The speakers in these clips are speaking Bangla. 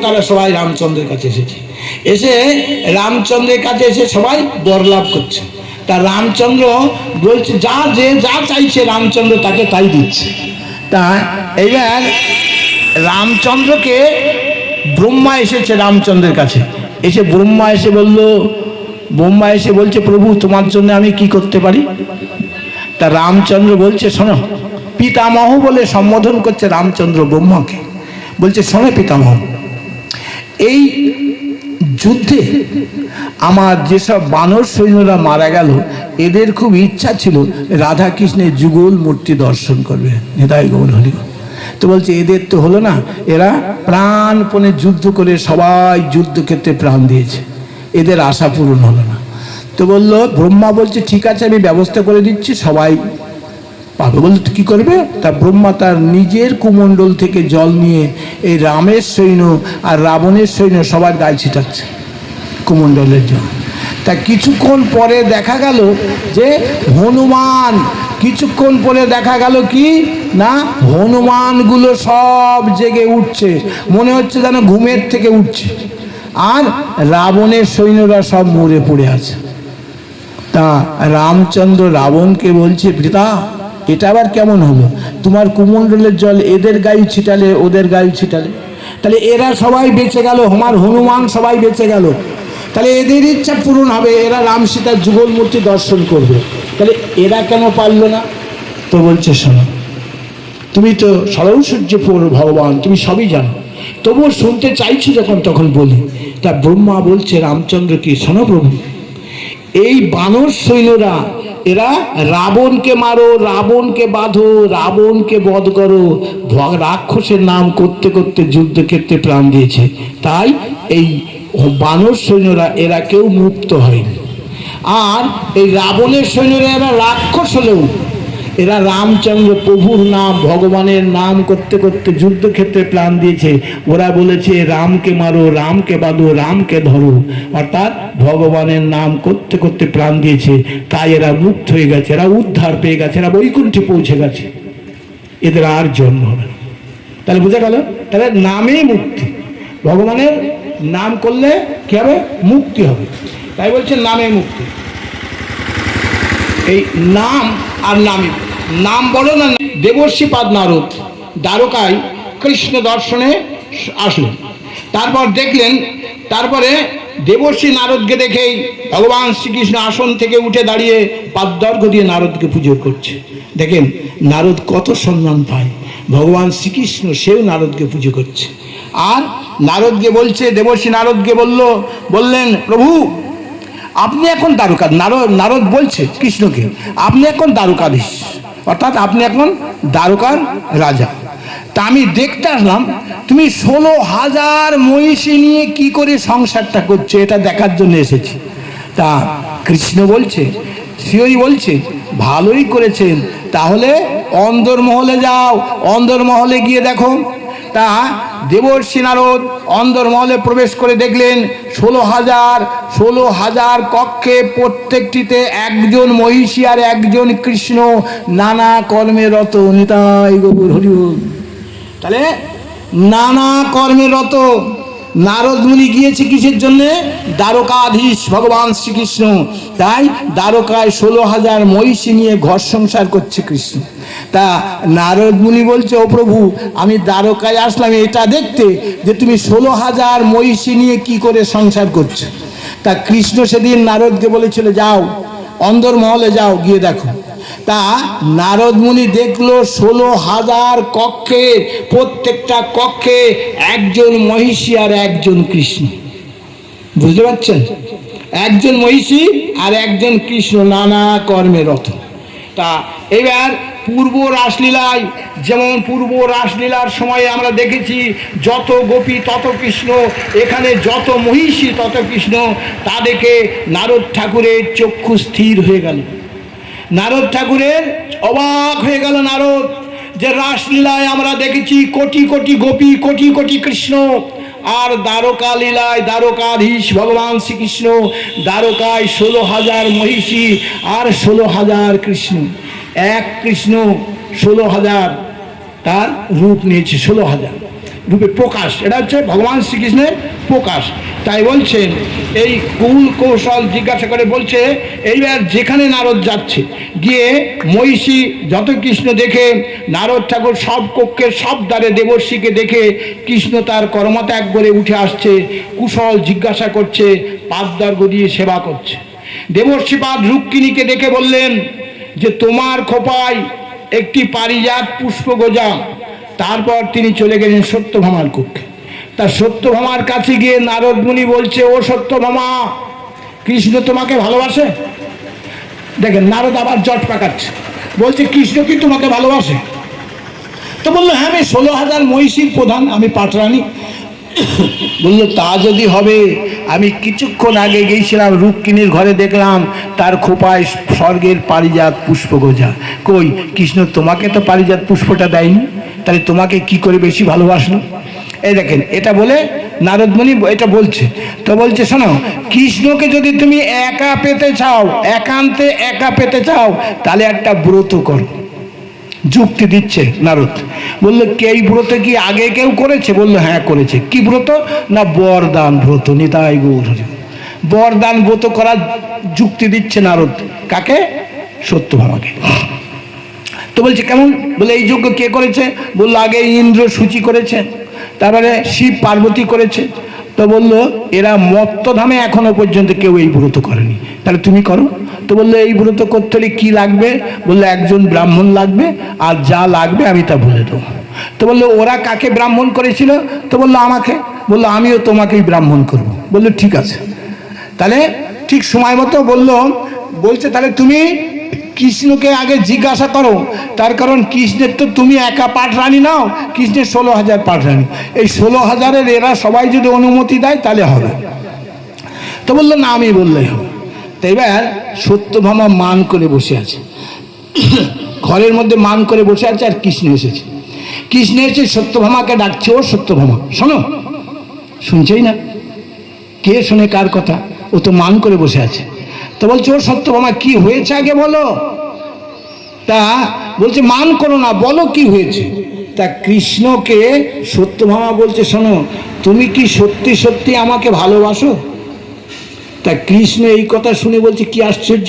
তারা সবাই রামচন্দ্রের কাছে এসেছে। এসে রামচন্দ্রের কাছে এসে সবাই বরলাভ করছে। তা রামচন্দ্র বলছে, যা যে যা চাইছে রামচন্দ্র তাকে তাই দিচ্ছে। তা এইবার রামচন্দ্রকে ব্রহ্মা এসেছে রামচন্দ্রের কাছে। এসে ব্রহ্মা এসে বলল, ব্রহ্মা এসে বলছে, প্রভু, তোমার জন্য আমি কি করতে পারি? তা রামচন্দ্র বলছে, শোনো, পিতামহ বলে সম্বোধন করছে রামচন্দ্র ব্রহ্মাকে। বলছে, শোনো, পিতামহ এই যুদ্ধে আমার যেসব বানর সৈন্যরা মারা গেল, এদের খুব ইচ্ছা ছিল রাধা কৃষ্ণের যুগল মূর্তি দর্শন করবে। হৃদয় গৌর হরি তো বলছে, এদের তো হলো না, এরা প্রাণপণে যুদ্ধ করে সবাই যুদ্ধক্ষেত্রে প্রাণ দিয়েছে। এদের আশা পূরণ হলো না। তো বলল, ব্রহ্মা বলছে, ঠিক আছে, আমি ব্যবস্থা করে দিচ্ছি, সবাই বলতে তো করবে? তা ব্রহ্মা তার নিজের কুমণ্ডল থেকে জল নিয়ে এই রামের সৈন্য আর রাবণের সৈন্য সবার গায়ে ছিটাচ্ছে কুমণ্ডলের জল তা কিছুক্ষণ পরে দেখা গেল যে হনুমান, কিছুক্ষণ পরে দেখা গেল কি? না, হনুমানগুলো সব জেগে উঠছে, মনে হচ্ছে যেন ঘুমের থেকে উঠছে। আর রাবণের সৈন্যরা সব মরে পড়ে আছে। তা রামচন্দ্র রাবণকে বলছে, পিতা এটা আবার কেমন হলো? তোমার কুমণ্ডলের জল এদের গায়ে ছিটালে ওদের গায়ে ছিটালে। তাহলে এরা সবাই বেঁচে গেল, আমার হনুমান সবাই বেঁচে গেল। তাহলে এদের ইচ্ছা পূরণ হবে, এরা রাম সীতার যুগল মূর্তি দর্শন করবে। তাহলে এরা কেন পারল না? তো বলছে, শোনো, তুমি তো সরৌসূর্য ভগবান, তুমি সবই জানো। তবুও শুনতে চাইছো যখন তখন বলি, তা ব্রহ্মা বলছে, রামচন্দ্র কি, শোনো প্রভু, এই বানর সৈন্যরা এরা রাবণকে মারো, রাবণকে বাঁধো, রাবণকে বধ করো। রাক্ষসের নাম করতে করতে যুদ্ধক্ষেত্রে প্রাণ দিয়েছে। তাই এই বানর সৈন্যরা, এরা কেউ মুক্ত হয়নি। আর এই রাবণের সৈন্যরা এরা রাক্ষস হলেও এরা রামচন্দ্র প্রভুর নাম, ভগবানের নাম করতে করতে যুদ্ধক্ষেত্রে প্রাণ দিয়েছে। ওরা বলেছে, রামকে মারো, রামকে বাঁধো, রামকে ধরো। অর্থাৎ ভগবানের নাম করতে করতে প্রাণ দিয়েছে। তাই এরা মুক্ত হয়ে গেছে, এরা উদ্ধার পেয়ে গেছে, এরা বৈকুণ্ঠে পৌঁছে গেছে। এদের আর জন্ম হবে না। তাহলে বোঝা গেল, তাহলে নামেই মুক্তি। ভগবানের নাম করলে কি হবে? মুক্তি হবে। তাই বলছে, নামে মুক্তি। এই নাম আর নামে। নাম বলো না, দেবর্ষী পাদ নারদ দ্বারকায় কৃষ্ণ দর্শনে আসলেন। তারপর দেখলেন, তারপরে দেবর্ষী নারদকে দেখেই ভগবান শ্রীকৃষ্ণ আসন থেকে উঠে দাঁড়িয়ে পাদ্দর্ঘ দিয়ে নারদকে পুজো করছে। দেখেন, নারদ কত সম্মান পায়। ভগবান শ্রীকৃষ্ণ সেও নারদকে পুজো করছে। আর নারদকে বলছে, দেবর্ষী নারদকে বলল, বললেন, প্রভু আপনি এখন দ্বারকা নারদ নারদ বলছে কৃষ্ণকে, আপনি এখন দ্বারকাধীশ। অর্থাৎ আপনি এখন দ্বারকার রাজা। তা আমি দেখতে আসলাম, তুমি ষোলো হাজার মহিষী নিয়ে কি করে সংসারটা করছ, এটা দেখার জন্য এসেছি। তা কৃষ্ণ বলছে শ্রী বলছে, ভালোই করেছেন, তাহলে অন্দরমহলে যাও, অন্দরমহলে গিয়ে দেখো। তা দেবর্ষি নারদ অন্দরমহলে প্রবেশ করে দেখলেন ষোলো হাজার ষোলো হাজার কক্ষে প্রত্যেকটিতে একজন মহিষী আর একজন কৃষ্ণ নানা কর্মে রত। নেতাই গোবর হরিব তাহলে নানা কর্মে রত। নারদ মুনি গিয়েছে কিসের জন্যে? দ্বারকাধীশ ভগবান শ্রীকৃষ্ণ। তাই দ্বারকায় ষোলো হাজার মহিষী নিয়ে ঘর সংসার করছে কৃষ্ণ। তা নারদ মুনি বলছে, ও প্রভু, আমি দ্বারকায় আসলাম, এটা দেখতে যে তুমি ষোলো হাজার মহিষী নিয়ে কি করে সংসার করছ? তা কৃষ্ণ সেদিন নারদকে বলেছিল, যাও, অন্দরমহলে যাও, গিয়ে দেখো। তা নারদ মুনি দেখল ষোলো হাজার কক্ষে, প্রত্যেকটা কক্ষে একজন মহিষী আর একজন কৃষ্ণ। বুঝতে পারছেন? একজন মহিষী আর একজন কৃষ্ণ, নানা কর্মে রত। তা এবার পূর্ব রাসলীলায়, যেমন পূর্ব রাসলীলার সময়ে আমরা দেখেছি, যত গোপী তত কৃষ্ণ, এখানে যত মহিষী তত কৃষ্ণ তা দেখে নারদ ঠাকুরের চক্ষু স্থির হয়ে গেল। নারদ ঠাকুরের অবাক হয়ে গেল নারদ যে রাসলীলায় আমরা দেখেছি কোটি কোটি গোপী, কোটি কোটি কৃষ্ণ। আর দ্বারকা লীলায় দ্বারকাধীশ ভগবান শ্রীকৃষ্ণ, দ্বারকায় ষোলো হাজার মহিষী আর ষোলো হাজার কৃষ্ণ। এক কৃষ্ণ ষোলো হাজার, তার রূপ নিয়েছে ষোলো হাজার। রূপে প্রকাশ, এটা হচ্ছে ভগবান শ্রীকৃষ্ণের প্রকাশ। তাই বলছেন এই কুল কৌশল জিজ্ঞাসা করে বলছে, এইবার যেখানে নারদ যাচ্ছে, গিয়ে মহিষী যত কৃষ্ণ দেখে, নারদ ঠাকুর সব কক্ষের সব দ্বারে দেবর্ষীকে দেখে, কৃষ্ণ তার কর্মত্যাগ করে উঠে আসছে, কুশল জিজ্ঞাসা করছে পাবদার গদিয়ে সেবা করছে। দেবর্ষীপাদ রুক্মিণীকে দেখে বললেন যে, তোমার খোপায় একটি পারিজাত পুষ্প গোজা। তারপর তিনি চলে গেলেন সত্যভামার কক্ষে। তার সত্যভামার কাছে গিয়ে নারদ মুনি বলছে, ও সত্যভামা, কৃষ্ণ তোমাকে ভালোবাসে? দেখেন, নারদ আবার জট পাকাচ্ছে। বলছে, কৃষ্ণ কি তোমাকে ভালোবাসে? তো বলল হ্যাঁ আমি ষোলো হাজার মহিষীর প্রধান, আমি পাটরানি। বলল, তা যদি হবে, আমি কিছুক্ষণ আগে গিয়েছিলাম রুক্মিণীর ঘরে দেখলাম, তার খোপায় স্বর্গের পারিজাত পুষ্প গোজা কই, কৃষ্ণ তোমাকে তো পারিজাত পুষ্পটা দেয়নি? তাহলে তোমাকে কি করে বেশি ভালোবাসলো? এই দেখেন, এটা বলে নারদমণি এটা বলছে। তো বলছে, শোনো, কৃষ্ণকে যদি তুমি একা পেতে চাও, একান্তে একা পেতে চাও, তাহলে একটা ব্রত করো। যুক্তি দিচ্ছে নারদ। বলল, কে এই ব্রত কি আগে কেউ করেছে? বলল হ্যাঁ করেছে। কি ব্রত? না, বরদান ব্রত। নিতাই গৌর। বরদান ব্রত করার যুক্তি দিচ্ছে নারদ। কাকে? সত্যভামাকে। তো বলছে, কেমন? বলে, এই যজ্ঞ কে করেছে? বলল, আগে ইন্দ্র সূচি করেছে, তারপরে শিব পার্বতী করেছে। তো বলল, এরা মত্তধামে এখনও পর্যন্ত কেউ এই ব্রত করেনি। তাহলে তুমি করো। তো বলল, এই ব্রত করতে হলে কী লাগবে? বলল, একজন ব্রাহ্মণ লাগবে, আর যা লাগবে আমি তা বলে দেবো। তো বলল, ওরা কাকে ব্রাহ্মণ করেছিল? তো বলল, আমাকে। বলল, আমিও তোমাকেই ব্রাহ্মণ করব। বলল, ঠিক আছে। তাহলে ঠিক সময় মতো বলল, বলছে তাহলে তুমি কৃষ্ণকে আগে জিজ্ঞাসা করো। তার কারণ কৃষ্ণের তো তুমি একা পাঠ রানী নাও, কৃষ্ণের ষোলো হাজার পাঠ রানী। এই ষোলো হাজারের এরা সবাই যদি অনুমতি দেয়, তাহলে হবে। তো বলল, না, আমি বললেই হবে। তো এবার সত্যভামা মান করে বসে আছে। ঘরের মধ্যে মান করে বসে আছে আর কৃষ্ণ এসেছে। কৃষ্ণ এসে সত্যভামাকে ডাকছে, ও সত্যভামা, শোনো, শুনছেই না? কে শোনে কার কথা? ও তো মান করে বসে আছে। তো বলছে, ও সত্যভামা কি হয়েছে আগে বলো? তা বলছে, মান করো না, বলো কি হয়েছে? তা কৃষ্ণকে সত্যভামা বলছে, শোনো, তুমি কি সত্যি সত্যি আমাকে ভালোবাসো? তা কৃষ্ণ এই কথা শুনে বলছে, কি আশ্চর্য,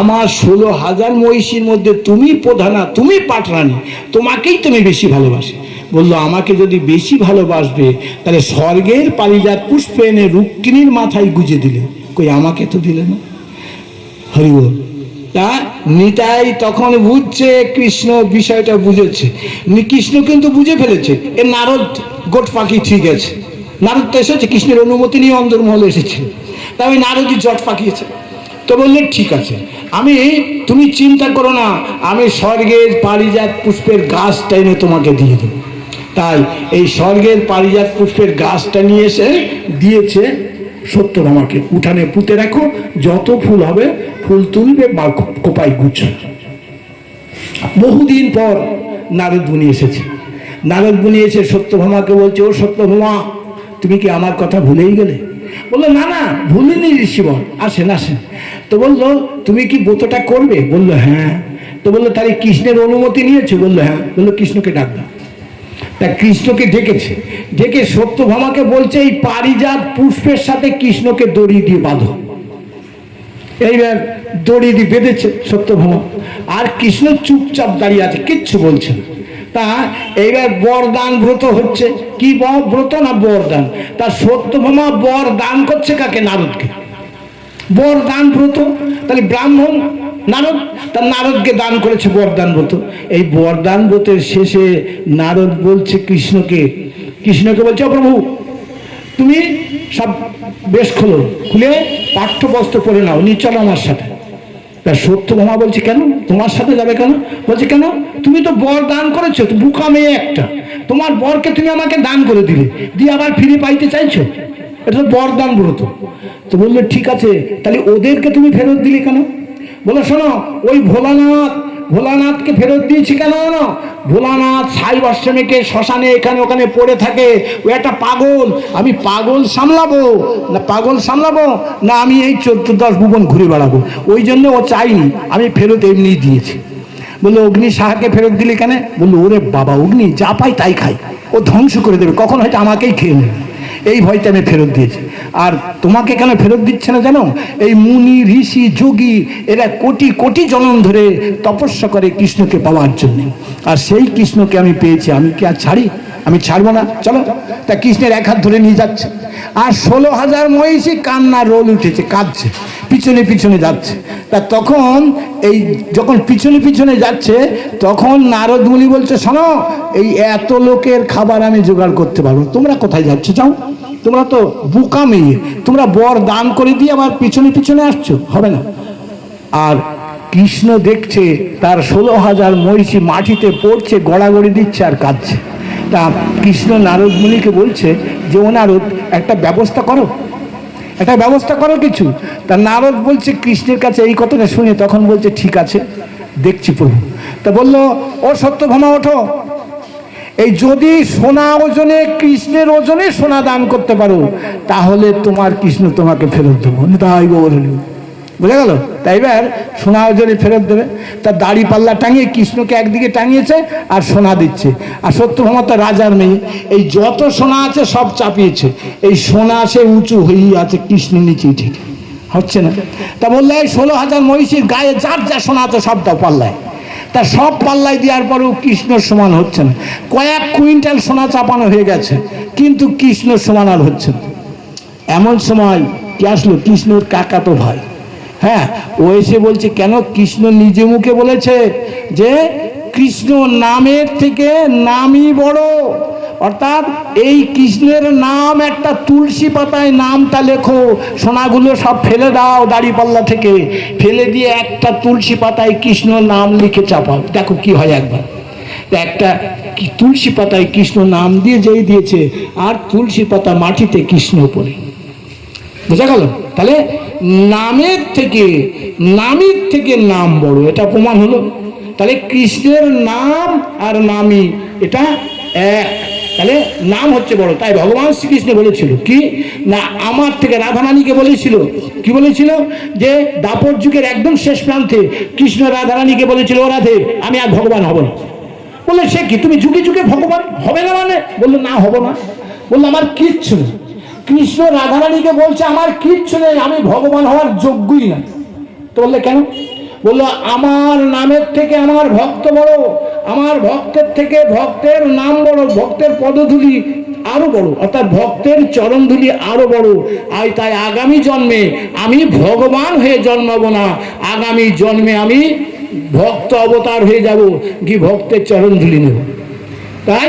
আমার ষোলো হাজার মহিষীর মধ্যে তুমি প্রধানা, তুমি পাটরানি, তোমাকেই তুমি বেশি ভালোবাসি। বলল, আমাকে যদি বেশি ভালোবাসবে, তাহলে স্বর্গের পারিজাত পুষ্প এনে রুক্মিণীর মাথায় গুজে দিলে। কই, আমাকে তো দিলে না? হরিবল তা নিতাই তখন বুঝছে কৃষ্ণ বিষয়টা বুঝেছে। কৃষ্ণ কিন্তু বুঝে ফেলেছে, এ নারদ গোট পাখি ঠিক আছে। নারদ তো এসেছে, কৃষ্ণের অনুমতি নিয়ে অন্দরমহলে এসেছে। তা ওই নারদই জট পাকিয়েছে তো বললে, ঠিক আছে, আমি, তুমি চিন্তা করো না, আমি স্বর্গের পারিজাত পুষ্পের গাছটা এনে তোমাকে দিয়ে দেবো। তাই এই স্বর্গের পারিজাত পুষ্পের গাছটা নিয়ে এসে দিয়েছে সত্যভামাকে উঠানে পুঁতে রাখো, যত ফুল হবে ফুল তুলবে বা কোপাই গুছ বহুদিন পর নারদ মুনি এসেছে। নারদ মুনি এসে সত্যভামাকে বলছে, ও সত্যভামা, তুমি কি আমার কথা ভুলেই গেলে? বলল, না না, ভুলিনি ঋষিবর আসেন আসেন। তো বলল, তুমি কি ব্রতটা করবে? বলল হ্যাঁ। তো বলল, তাহলে কৃষ্ণের অনুমতি নিয়েছো? বলল হ্যাঁ। বলল, কৃষ্ণকে ডাক দাও। তা কৃষ্ণকে ডেকেছে। ডেকে সত্যভামাকে বলছে, এই পারিজাত পুষ্পের সাথে কৃষ্ণকে দড়ি দিয়ে বাঁধো। এইবার দড়ি দিয়ে বেঁধেছে সত্যভামা। আর কৃষ্ণ চুপচাপ দাঁড়িয়ে আছে, কিচ্ছু বলছে তা এইবার বরদান ব্রত হচ্ছে। কি ব্রত না বরদান? তা সত্যভামা বর দান করছে কাকে? নারদকে। বর দান ব্রত? তাহলে ব্রাহ্মণ, নারদ? তার নারদকে দান করেছে বরদান ব্রত। এই বরদান ব্রতের শেষে নারদ বলছে কৃষ্ণকে। কৃষ্ণকে বলছে প্রভু, তুমি সব বেশ খোলো, খুলে পাঠ্যবস্ত্র পরে নাও, নিয়ে চলো আমার সাথে। তা সত্য সত্যভামা বলছে, কেন? তোমার সাথে যাবে কেন? বলছে, কেন? তুমি তো বর দান করেছ বুকা মেয়ে একটা। তোমার বরকে তুমি আমাকে দান করে দিলে, দিয়ে আবার ফিরে পাইতে চাইছো? এটা তো বরদান ব্রত। তো বলল, ঠিক আছে, তাহলে ওদেরকে তুমি ফেরত দিলে কেন? বলো শোনো, ওই ভোলানাথ ভোলানাথকে ফেরত দিয়েছি কেন জানো? ভোলানাথ সাই আশ্রমিকে শ্মশানে এখানে ওখানে পড়ে থাকে। ও একটা পাগল। আমি পাগল সামলাবো? না পাগল সামলাবো? না আমি এই চতুর্দশ দশ ভুবন ঘুরে বেড়াবো? ওই জন্য ও চাইনি। আমি ফেরত এমনি দিয়েছি। বলল, অগ্নি সাহাকে ফেরত দিলি কেন? বলল, ওরে বাবা, অগ্নি যা পাই তাই খাই। ও ধ্বংস করে দেবে। কখন হয়তো আমাকেই খেয়ে নেবে। এই ভয়টা আমি ফেরত দিয়েছি। আর তোমাকে কেন ফেরত দিচ্ছে না জানো? এই মুনি, ঋষি, যোগী, এরা কোটি কোটি জনম ধরে তপস্যা করে কৃষ্ণকে পাওয়ার জন্য। আর সেই কৃষ্ণকে আমি পেয়েছি, আমি কি আর ছাড়ি? আমি ছাড়বো না? চলো। তা কৃষ্ণের এক হাত ধরে নিয়ে যাচ্ছে। আর ষোলো হাজার মহিষী কান্নার রোল উঠেছে, কাঁদছে, পিছনে পিছনে যাচ্ছে। তা তখন এই যখন পিছনে পিছনে যাচ্ছে, তখন নারদ মুনি বলছে, শোনো, এই এত লোকের খাবার আমি জোগাড় করতে পারব তোমরা কোথায় যাচ্ছ, যাও। তোমরা তো বোকা মেয়ে। তোমরা বর দান করে দিয়ে আবার পিছনে পিছনে আসছো। হবে না। আর কৃষ্ণ দেখছে, তার ষোলো হাজার মহিষী মাটিতে পড়ছে, গড়াগড়ি দিচ্ছে আর কাঁদছে। তা কৃষ্ণ নারদ মুনিকে বলছে যে, ও নারদ, একটা ব্যবস্থা করো। একটা ব্যবস্থা করো কিছু। তা নারদ বলছে, কৃষ্ণের কাছে এই কথাটা শুনে তখন বলছে, ঠিক আছে, দেখছি প্রভু। তা বলল, ও সত্যভামা, ওঠো। এই যদি সোনা ওজনে, কৃষ্ণের ওজনে সোনা দান করতে পারো, তাহলে তোমার কৃষ্ণ তোমাকে ফেরত দেবো। তাই গৌর। হরি বল। বুঝা গেল? তাই এবার সোনা ওজনে ফেরত দেবে। তার দাড়ি পাল্লা টাঙিয়ে কৃষ্ণকে একদিকে টাঙিয়েছে আর সোনা দিচ্ছে। আর সত্যভামা তো রাজার মেয়ে, এই যত সোনা আছে সব চাপিয়েছে। এই সোনা সে উঁচু হয়েই আছে কৃষ্ণ নিচেই ঠিক। হচ্ছে না? তা বললে, এই ষোলো হাজার মহিষীর গায়ে যার যা সোনা আছে সব দাও পাল্লায়। তা সব পাল্লায় দেওয়ার পরেও কৃষ্ণর সমান হচ্ছে না। কয়েক কুইন্টাল সোনা চাপানো হয়ে গেছে, কিন্তু কৃষ্ণর সমান আর হচ্ছে না। এমন সময় কি আসলো? কৃষ্ণর কাকা তো ভাই। হ্যাঁ ও এসে বলছে, কেন কৃষ্ণ নিজে মুখে বলেছে যে কৃষ্ণ নামের থেকে নামই বড়? অর্থাৎ এই কৃষ্ণের নাম একটা তুলসী পাতায় নামটা লেখো, সোনাগুলো সব ফেলে দাও দাড়িপাল্লা থেকে। ফেলে দিয়ে একটা তুলসী পাতায় কৃষ্ণ নাম লিখে চাপাও। দেখো কি হয় একবার। একটা তুলসী পাতায় কৃষ্ণ নাম দিয়ে যেই দিয়েছে, আর তুলসী পাতা মাটিতে কৃষ্ণ পড়ে বোঝা গেল? তাহলে নামের থেকে নামের থেকে নাম বড়। এটা প্রমাণ হলো। তাহলে কৃষ্ণের নাম আর নামই, এটা এক। তাহলে নাম হচ্ছে বড়। তাই ভগবান শ্রীকৃষ্ণ বলেছিল, কি? না, আমার থেকে রাধারানীকে বলেছিল। কি বলেছিল? যে দাপর যুগের একদম শেষ প্রান্তে কৃষ্ণ রাধারানীকে বলেছিল, ও রাধে, আমি আর ভগবান হব না। বললে, সে কি? তুমি যুগে যুগে ভগবান হবে না মানে? বলল, না, হব না। বলল, আমার কিচ্ছু নেই কৃষ্ণ রাধারানীকে বলছে, আমার কিচ্ছু নেই, আমি ভগবান হওয়ার যোগ্যই না। তো বললে, কেন? বলল, আমার নামের থেকে আমার ভক্ত বড়, আমার ভক্তের থেকে ভক্তের নাম বড়, ভক্তের পদধূলি আরও বড়, অর্থাৎ ভক্তের চরণধূলি আরও বড়। আর তাই আগামী জন্মে আমি ভগবান হয়ে জন্মাবো না, আগামী জন্মে আমি ভক্ত অবতার হয়ে যাব, কি ভক্তের চরণধূলি নেব? তাই